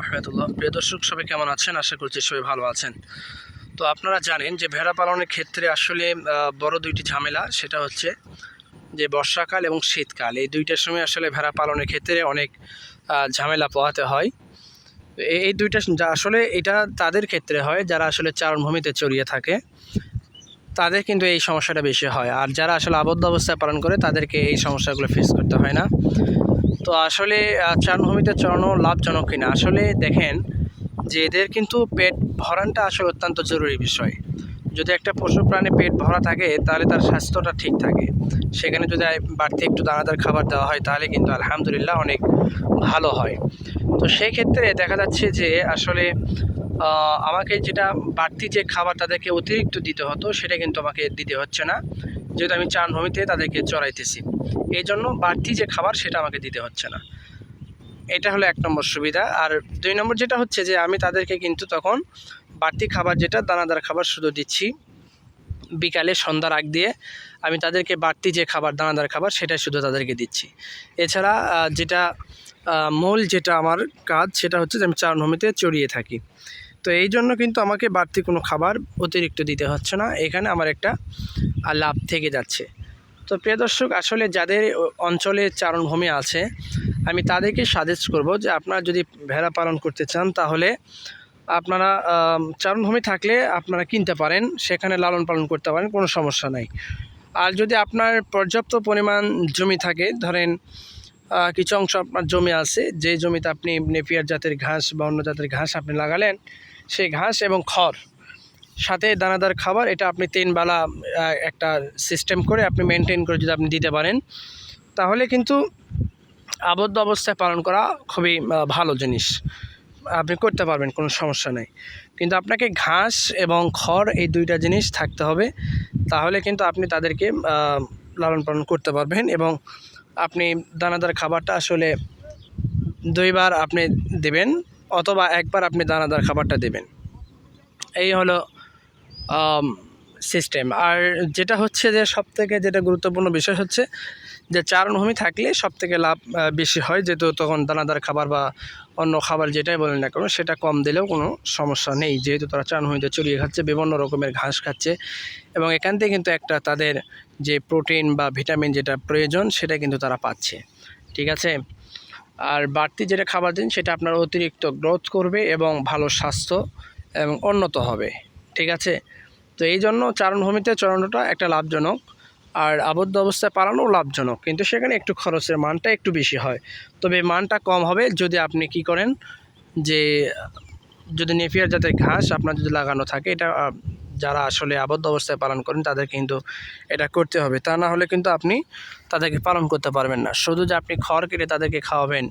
রহমতুল্লাহ। প্রিয় দর্শক, সবাই কেমন আছেন? আশা করছি সবাই ভালো আছেন। তো আপনারা জানেন যে ভেড়া পালনের ক্ষেত্রে আসলে বড় দুইটি ঝামেলা। সেটা হচ্ছে যে বর্ষাকাল এবং শীতকাল। এই দুইটার সময় আসলে ভেড়া পালনের ক্ষেত্রে অনেক ঝামেলা পোহাতে হয়। এই দুইটা যা আসলে এটা তাদের ক্ষেত্রে হয়, যারা আসলে চারণভূমিতে চড়িয়ে থাকে। তাদের কিন্তু এই সমস্যাটা বেশি হয়। আর যারা আসলে আবদ্ধ অবস্থায় পালন করে, তাদেরকে এই সমস্যাগুলো ফেস করতে হয় না। তো আসলে চারণভূমিতে চড়ানো লাভজনক কিনা? আসলে দেখেন যে এদের কিন্তু পেট ভরানটা আসলে অত্যন্ত জরুরি বিষয়। যদি একটা পশু প্রাণী পেট ভরা থাকে, তাহলে তার স্বাস্থ্যটা ঠিক থাকে। সেখানে যদি বাড়তি একটু দানাদার খাবার দেওয়া হয়, তাহলে কিন্তু আলহামদুলিল্লাহ অনেক ভালো হয়। তো সেই ক্ষেত্রে দেখা যাচ্ছে যে আসলে আমাকে যেটা বাড়তি যে খাবার তাদেরকে অতিরিক্ত দিতে হতো, সেটা কিন্তু আমাকে দিতে হচ্ছে না। যেহেতু আমি চারণভূমিতে তাদেরকে চড়াইতেছি। এই জন্য বাড়তি যে খাবার সেটা আমাকে দিতে হচ্ছে না। এটা হলো এক নম্বর সুবিধা। আর দুই নম্বর যেটা হচ্ছে যে আমি তাদেরকে কিন্তু তখন বাড়তি খাবার যেটা, দানাদার খাবার শুধু দিচ্ছি বিকালে সন্ধ্যার আগ দিয়ে। আমি তাদেরকে বাড়তি যে খাবার, দানাদার খাবার সেটা শুধু তাদেরকে দিচ্ছি। এছাড়া যেটা মূল যেটা আমার কাজ সেটা হচ্ছে যে আমি চারণভূমিতে চড়িয়ে থাকি। তো এই জন্য কিন্তু আমাকে বাড়তি কোনো খাবার অতিরিক্ত দিতে হচ্ছে না। এখানে আমার একটা লাভ থেকে যাচ্ছে। তো প্রিয় দর্শক, আসলে যাদের অঞ্চলে চারণভূমি আছে, আমি তাদেরকে সাজেস্ট করব যে আপনারা যদি ভেড়া পালন করতে চান, তাহলে আপনারা চারণভূমি থাকলে আপনারা কিনতে পারেন, সেখানে লালন পালন করতে পারেন, কোনো সমস্যা নাই। আর যদি আপনার পর্যাপ্ত পরিমাণ জমি থাকে, ধরেন কিছু অংশ আপনার জমি আছে, যে জমিতে আপনি নেপিয়ার জাতের ঘাস বা অন্য জাতের ঘাস আপনি লাগালেন সেই ঘাস এবং খড়। সাথে দানাদার খাবার, এটা আপনি তিন বেলা একটা সিস্টেম করে আপনি মেনটেন করে যদি আপনি দিতে পারেন, তাহলে কিন্তু আবদ্ধ অবস্থায় পালন করা খুবই ভালো জিনিস। আপনি করতে পারবেন, কোনো সমস্যা নেই। কিন্তু আপনাকে ঘাস এবং খড় এই দুইটা জিনিস থাকতে হবে, তাহলে কিন্তু আপনি তাদেরকে লালন পালন করতে পারবেন এবং আপনি দানাদার খাবারটা আসলে দুইবার আপনি দেবেন অথবা একবার আপনি দানাদার খাবারটা দেবেন। এই হলো সিস্টেম আর যেটা হচ্ছে যে সব থেকে যেটা গুরুত্বপূর্ণ বিষয় হচ্ছে যে চারণভূমি থাকলে সব থেকে লাভ বেশি হয়। যেহেতু তখন দানাদার খাবার বা অন্য খাবার যেটাই বলেন না কেন, সেটা কম দিলেও কোনো সমস্যা নেই। যেহেতু তারা চারণভূমিতে চড়িয়ে খাচ্ছে, বিভিন্ন রকমের ঘাস খাচ্ছে এবং এখান থেকে কিন্তু একটা তাদের যে প্রোটিন বা ভিটামিন যেটা প্রয়োজন, সেটা কিন্তু তারা পাচ্ছে। ঠিক আছে? আর বাড়তি যেটা খাবার দিন, সেটা আপনার অতিরিক্ত গ্রোথ করবে এবং ভালো স্বাস্থ্য এবং উন্নত হবে। ঠিক আছে? তো এই জন্য চারণভূমিতে চড়ানোটা একটা লাভজনক। আর আবদ্ধ অবস্থায় পালানো লাভজনক। কিন্তু সেখানে একটু খরচের মানটা একটু বেশি হয়। তবে মানটা কম হবে যদি আপনি কি করেন যে, যদি নেপিয়ার জাতের ঘাস আপনার যদি লাগানো থাকে, এটা যারা আসলে আবদ্ধ অবস্থায় পালন করেন, তাদের কিন্তু এটা করতে হবে। তা না হলে কিন্তু আপনি তাদেরকে পালন করতে পারবেন না। শুধু যে আপনি খড় কেটে তাদেরকে খাওয়াবেন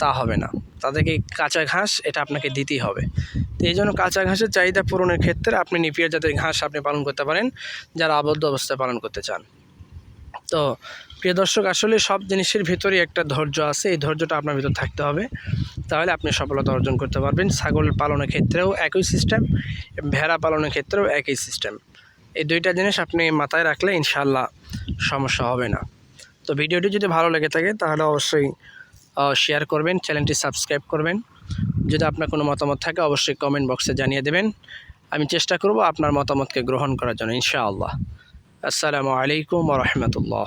তা হবে না। তাদেরকে কাঁচা ঘাস, এটা আপনাকে দিতেই হবে। তো এই জন্য কাঁচা ঘাসের চাহিদা পূরণের ক্ষেত্রে আপনি নিপিয়ার জাতের ঘাস আপনি পালন করতে পারেন, যারা আবদ্ধ অবস্থায় পালন করতে চান। তো প্রিয় দর্শক, আসলে সব জিনিসের ভিতরেই একটা ধৈর্য আছে। এই ধৈর্যটা আপনার ভিতর থাকতে হবে। তাহলে আপনি সফলতা অর্জন করতে পারবেন। ছাগল পালনের ক্ষেত্রেও একই সিস্টেম ভেড়া পালনের ক্ষেত্রেও একই সিস্টেম এই দুইটা জিনিস আপনি মাথায় রাখলে ইনশাল্লাহ সমস্যা হবে না। তো ভিডিওটি যদি ভালো লেগে থাকে, তাহলে অবশ্যই শেয়ার করবেন চ্যানেলটি সাবস্ক্রাইব করবেন। যদি আপনার কোনো মতামত থাকে, অবশ্যই কমেন্ট বক্সে জানিয়ে দেবেন। আমি চেষ্টা করব আপনার মতামতকে গ্রহণ করার জন্য, ইনশাআল্লাহ। আসসালামু আলাইকুম রহমতুল্লাহ।